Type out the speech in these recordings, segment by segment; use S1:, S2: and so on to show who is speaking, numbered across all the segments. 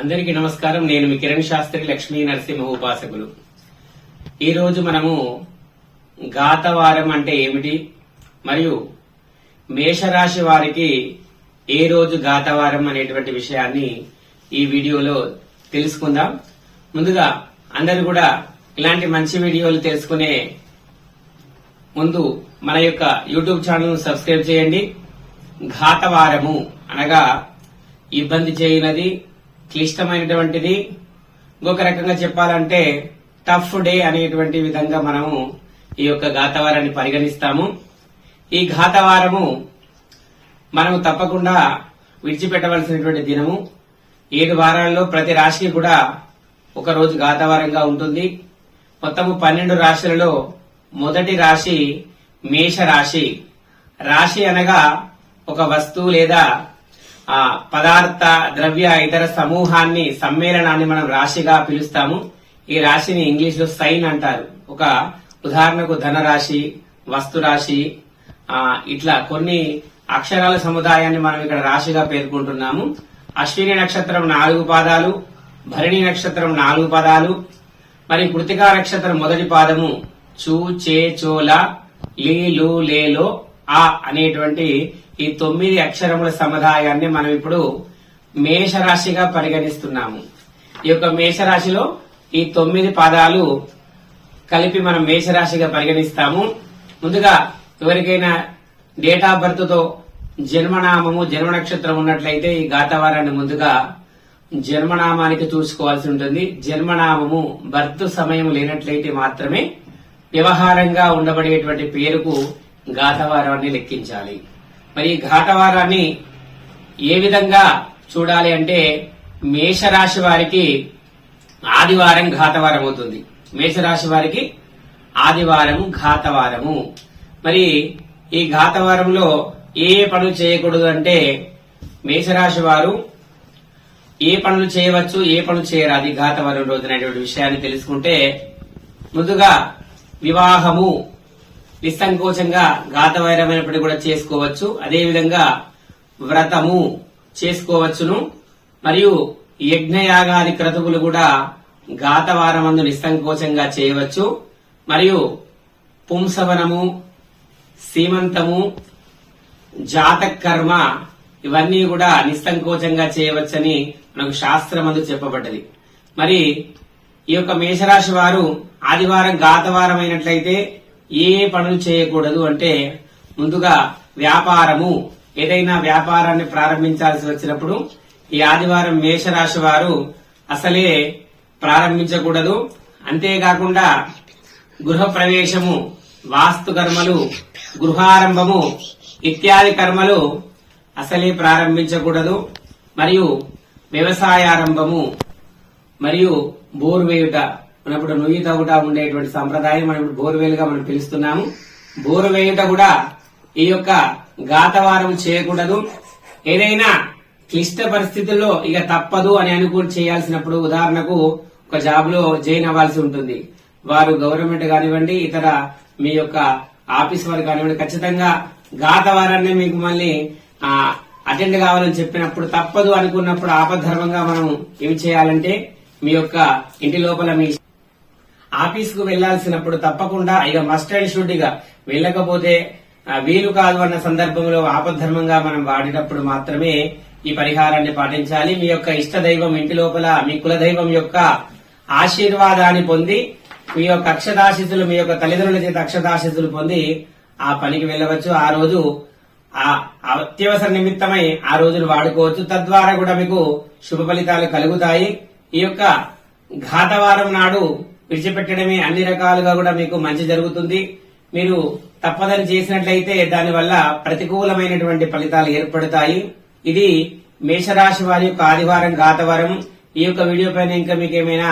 S1: అందరికీ నమస్కారం. నేను మీ కిరణ్ శాస్త్రి లక్ష్మీ నరసింహ ఉపాసకులు. ఈ రోజు మనము గాతవారం అంటే ఏమిటి? మరియు మేషరాశి వారికి ఏ రోజు గాతవారం అనేటువంటి విషయాన్ని ఈ వీడియోలో తెలుసుకుందాం. ముందుగా అందరు కూడా ఇలాంటి మంచి వీడియోలు తెలుసుకునే ముందు మన యొక్క యూట్యూబ్ ఛానల్ సబ్స్క్రైబ్ చేయండి. ఘాతవారము అనగా ఇబ్బంది చేయనది క్లిష్టమైనటువంటిది. ఇంకొక రకంగా చెప్పాలంటే టఫ్ డే అనేటువంటి విధంగా మనము ఈ యొక్క ఘాతవారాన్ని పరిగణిస్తాము. ఈ ఘాతవారము మనము తప్పకుండా విడిచిపెట్టవలసినటువంటి దినము. ఏడు వారాల్లో ప్రతి రాశికి కూడా ఒక రోజు ఘాతవారంగా ఉంటుంది. మొత్తము పన్నెండు రాశులలో మొదటి రాశి మేష రాశి రాశి అనగా ఒక వస్తువు లేదా ఆ పదార్థ ద్రవ్య ఇతర సమూహాన్ని సమ్మేళనాన్ని మనం రాశిగా పిలుస్తాము. ఈ రాశిని ఇంగ్లీష్లో సైన్ అంటారు. ఒక ఉదాహరణకు ధనరాశి వస్తు రాశి ఆ ఇట్లా కొన్ని అక్షరాల సముదాయాన్ని మనం ఇక్కడ రాశిగా పేర్కొంటున్నాము. అశ్విని నక్షత్రం నాలుగు పాదాలు భరణి నక్షత్రం నాలుగు పాదాలు మరి కృతికా నక్షత్రం మొదటి పాదము చూ చే చోల లీ లు లేలో ఆ అనేటువంటి ఈ తొమ్మిది అక్షరముల సముదాయాన్ని మనం ఇప్పుడు మేషరాశిగా పరిగణిస్తున్నాము. ఈ యొక్క మేషరాశిలో ఈ తొమ్మిది పాదాలు కలిపి మనం మేషరాశిగా పరిగణిస్తాము. ముందుగా ఎవరికైనా డేట్ ఆఫ్ బర్త్తో జన్మనామము జన్మ నక్షత్రం ఉన్నట్లయితే ఈ గాతవారాన్ని ముందుగా జన్మనామానికి చూసుకోవాల్సి ఉంటుంది. జన్మనామము బర్త్ సమయం లేనట్లయితే మాత్రమే వ్యవహారంగా ఉండబడేటువంటి పేరుకు గాతవారాన్ని లెక్కించాలి. మరి ఘాటవారాన్ని ఘాతవారాన్ని ఏ విధంగా చూడాలి అంటే మేషరాశి వారికి ఆదివారం ఘాతవారం అవుతుంది. మేషరాశి వారికి ఆదివారం ఘాతవారము. మరి ఈ ఘాతవారంలో ఏ ఏ పనులు చేయకూడదు అంటే మేషరాశి వారు ఏ పనులు చేయవచ్చు ఏ పనులు చేయరాదు ఘాతవారం రోజునటువంటి విషయాన్ని తెలుసుకుంటే ముందుగా వివాహము నిస్సంకోచంగా ఘాతవైరమైనప్పటికీ కూడా చేసుకోవచ్చు. అదేవిధంగా వ్రతము చేసుకోవచ్చును. మరియు యజ్ఞయాగాది క్రతువులు కూడా ఘాతవారమందు నిస్సంకోచంగా చేయవచ్చు. మరియు పుంసవనము సీమంతము జాతకర్మ ఇవన్నీ కూడా నిస్సంకోచంగా చేయవచ్చని మనకు శాస్త్రమందు చెప్పబడ్డది. మరి ఈ యొక్క మేషరాశి వారు ఆదివారం గాతవారం అయినట్లయితే ఏ పనులు చేయకూడదు అంటే ముందుగా వ్యాపారము. ఏదైనా వ్యాపారాన్ని ప్రారంభించాల్సి వచ్చినప్పుడు ఈ ఆదివారం మేషరాశి వారు అసలే ప్రారంభించకూడదు. అంతేకాకుండా గృహ ప్రవేశము వాస్తు కర్మలు గృహారంభము ఇత్యాది కర్మలు అసలే ప్రారంభించకూడదు. మరియు వ్యవసాయారంభము మరియు బోర్ వేయుట మనప్పుడు నుయ్యి తవ్వుట ఉండేటువంటి సంప్రదాయం మనం ఇప్పుడు బోరువేలుగా మనం పిలుస్తున్నాము. బోరు వేయుట కూడా ఈ యొక్క గాతవారం చేయకూడదు. ఏదైనా క్లిష్ట పరిస్థితుల్లో ఇక తప్పదు అని అనుకుని చేయాల్సినప్పుడు ఉదాహరణకు ఒక జాబ్లో జాయిన్ అవ్వాల్సి ఉంటుంది. వారు గవర్నమెంట్ కానివ్వండి ఇతర మీ యొక్క ఆఫీస్ వారు కానివ్వండి ఖచ్చితంగా గాతవారాన్ని మీకు మళ్ళీ అటెండ్ కావాలని చెప్పినప్పుడు తప్పదు అనుకున్నప్పుడు ఆపద్ధర్మంగా మనం ఏమి చేయాలంటే మీ యొక్క ఇంటి లోపల మీ ఆఫీస్కు వెళ్ళాల్సినప్పుడు తప్పకుండా ఇక మస్ట్ అండ్ షుడ్గా వెళ్ళకపోతే వీలు కాదు అన్న సందర్భంలో ఆపద్ధర్మంగా మనం వాడినప్పుడు మాత్రమే ఈ పరిహారాన్ని పాటించాలి. మీ యొక్క ఇష్ట దైవం ఇంటి లోపల మీ కుల దైవం యొక్క ఆశీర్వాదాన్ని పొంది మీ యొక్క అక్షదాశితులు మీ యొక్క తల్లిదండ్రుల చేత అక్షదాశితులు పొంది ఆ పనికి వెళ్ళవచ్చు. ఆ రోజు ఆ అత్యవసర నిమిత్తమై ఆ రోజును వాడుకోవచ్చు. తద్వారా కూడా మీకు శుభ ఫలితాలు కలుగుతాయి. ఈ యొక్క ఘాతవారం నాడు విడిచిపెట్టడమే అన్ని రకాలుగా కూడా మీకు మంచి జరుగుతుంది. మీరు తప్పదని చేసినట్లయితే దానివల్ల ప్రతికూలమైనటువంటి ఫలితాలు ఏర్పడతాయి. ఇది మేషరాశి వారి యొక్క ఆదివారం గాతవారం ఈ యొక్క వీడియో పైన ఇంకా మీకు ఏమైనా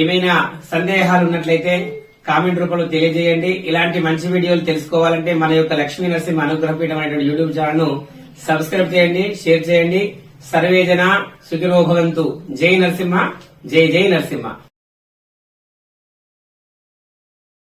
S1: ఏమైనా సందేహాలు ఉన్నట్లయితే కామెంట్ రూపంలో తెలియజేయండి. ఇలాంటి మంచి వీడియోలు తెలుసుకోవాలంటే మన యొక్క లక్ష్మీ నరసింహ అనుగ్రహపీఠం అనేటువంటి యూట్యూబ్ ఛానల్ను సబ్స్క్రైబ్ చేయండి షేర్ చేయండి. సర్వేజన సుఖినోభవంతు జై నరసింహ జై జై నరసింహ.